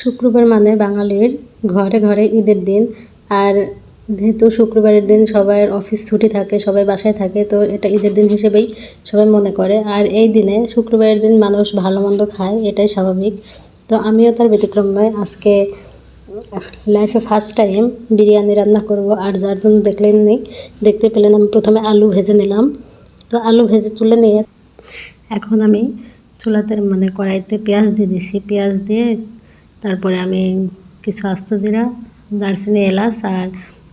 শুক্রবার মানে বাঙালির ঘরে ঘরে ঈদের দিন। আর যেহেতু শুক্রবারের দিন সবার অফিস ছুটি থাকে, সবাই বাসায় থাকে, তো এটা ঈদের দিন হিসেবেই সবাই মনে করে। আর এই দিনে শুক্রবারের দিন মানুষ ভালো মন্দ খায়, এটাই স্বাভাবিক। তো আমিও তার ব্যতিক্রম নয় আজকে লাইফে ফার্স্ট টাইম বিরিয়ানি রান্না করব। আর যার জন্য দেখলেন নেই দেখতে পেলেন আমি প্রথমে আলু ভেজে নিলাম। তো আলু ভেজে তুলে নিয়ে এখন আমি চুলাতে মানে কড়াইতে পেঁয়াজ দিয়ে দিছি। পেঁয়াজ দিয়ে তারপরে আমি কিছু আস্ত জিরা, দারচিনি, এলাচ আর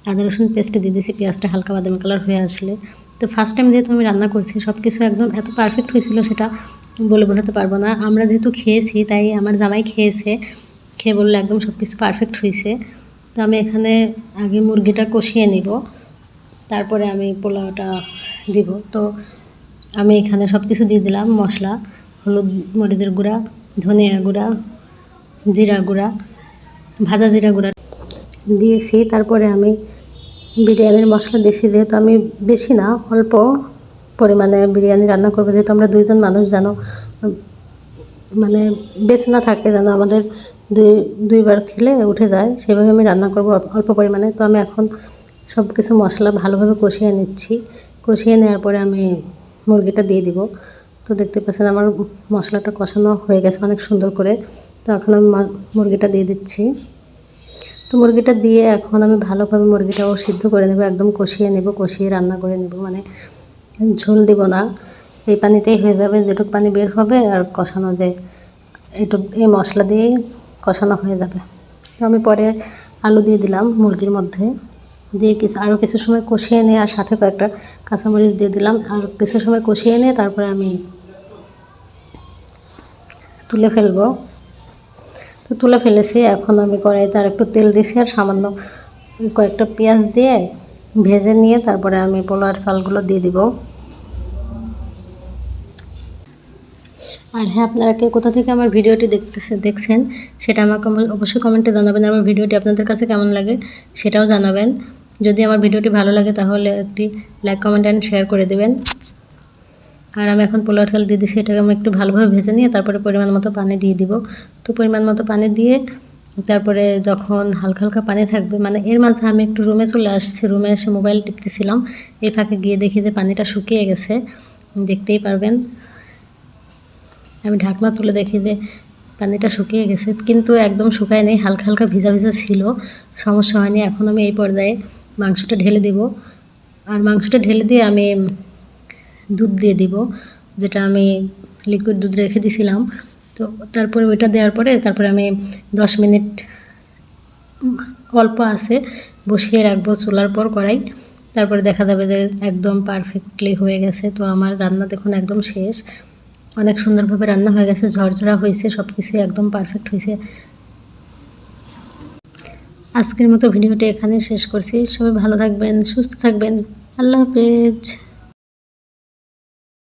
আদা, রসুন পেস্ট দিয়ে দিয়েছি। পেঁয়াজটা হালকা বাদামি কালার হয়ে আসলে। তো ফার্স্ট টাইম যেহেতু আমি রান্না করছি সব কিছু একদম এত পারফেক্ট হয়েছিল সেটা বলে বোঝাতে পারব না। আমরা যেহেতু খেয়েছি, তাই আমার জামাই খেয়েছে, খেয়ে বললে একদম সব কিছু পারফেক্ট হয়েছে। তো আমি এখানে আগে মুরগিটা কষিয়ে নিব, তারপরে আমি পোলাওটা দিব। তো আমি এখানে সব কিছু দিয়ে দিলাম, মশলা, হলুদ মরিচের গুঁড়া, ধনিয়া গুঁড়া জিরা গুঁড়া, ভাজা জিরা গুঁড়া দিয়েছি। তারপরে আমি বিরিয়ানির মশলা দিয়েছি। যেহেতু আমি বেশি না, অল্প পরিমাণে বিরিয়ানি রান্না করব। যেহেতু আমরা দুইজন মানুষ জানো মানে বেশি না থাকে, যেন আমাদের দুই, দুইবার খেলে উঠে যায়, সেভাবে আমি রান্না করব অল্প পরিমাণে। তো আমি এখন সব কিছু মশলা ভালোভাবে কষিয়ে নিচ্ছি। কষিয়ে নেওয়ার পরে আমি মুরগিটা দিয়ে দিব। তো দেখতে পাচ্ছেন আমার মশলাটা কষানো হয়ে গেছে অনেক সুন্দর করে। তো এখন আমি মুরগিটা দিয়ে দিচ্ছি। তো মুরগিটা দিয়ে এখন আমি ভালোভাবে মুরগিটাও সিদ্ধ করে নেব, একদম কষিয়ে নেব, কষিয়ে রান্না করে নেব। মানে ঝোল দিব না। এই পানিতেই হয়ে যাবে, যেটুক পানি বের হবে আর কষানো যে এটুক, এই মশলা দিয়েই কষানো হয়ে যাবে। তো আমি পরে আলু দিয়ে দিলাম মুরগির মধ্যে। দিয়ে কিছু, আরও কিছু সময় কষিয়ে নিয়ে আর সাথে কয়েকটা কাঁচামরিচ দিয়ে দিলাম। আর কিছু সময় কষিয়ে নিয়ে তারপরে আমি তুলে ফেলব। তো তুলে ফেলেছি, এখন আমি কড়াইতে আর একটু তেল দিয়েছি আর সামান্য কয়েকটা পেঁয়াজ দিয়ে ভেজে নিয়ে তারপরে আমি পোলার চালগুলো দিয়ে দিব। আর হ্যাঁ আপনারা কে কোথা থেকে আমার ভিডিওটি দেখতেছে, দেখছেন, সেটা আমাকে অবশ্যই কমেন্টে জানাবেন। আমার ভিডিওটি আপনাদের কাছে কেমন লাগে সেটাও জানাবেন। যদি আমার ভিডিওটি ভালো লাগে তাহলে একটি লাইক, কমেন্ট, অ্যান্ড শেয়ার করে দেবেন। আর আমি এখন পোলার চাল দিয়ে দিচ্ছি এটাকে আমি একটু ভালোভাবে ভেজে নিয়ে তারপরে পরিমাণ মতো পানি দিয়ে দিব। তো পরিমাণ মতো পানি দিয়ে তারপরে যখন হালকা হালকা পানি থাকবে মানে এর মাঝে আমি একটু রুমে চলে আসছি, রুমে এসে মোবাইল টিপতেছিলাম, এই ফাঁকে গিয়ে দেখি যে পানিটা শুকিয়ে গেছে। দেখতেই পারবেন। আমি ঢাকনা তুলে দেখি যে পানিটা শুকিয়ে গেছে, কিন্তু একদম শুকায় নেই, হালকা হালকা ভিজা ভিজা ছিল, সমস্যা হয়নি। এখন আমি এই পর্যায়ে মাংসটা ঢেলে দিব। আর মাংসটা ঢেলে দিয়ে আমি দুধ দিয়ে দিব, যেটা আমি লিকুইড দুধ রেখে দিছিলাম। তো তারপরে ওইটা দেওয়ার পরে তারপরে আমি দশ মিনিট অল্প আছে বসিয়ে রাখব চুলার পর কড়াই। তারপরে দেখা যাবে যে একদম পারফেক্টলি হয়ে গেছে। তো আমার রান্না দেখুন একদম শেষ। অনেক সুন্দরভাবে রান্না হয়ে গেছে, ঝরঝরা হয়েছে সব কিছু একদম পারফেক্ট হয়েছে। আজকের মতো ভিডিওটি এখানে শেষ করছি। সবাই ভালো থাকবেন, সুস্থ থাকবেন। আল্লাহ হাফেজ।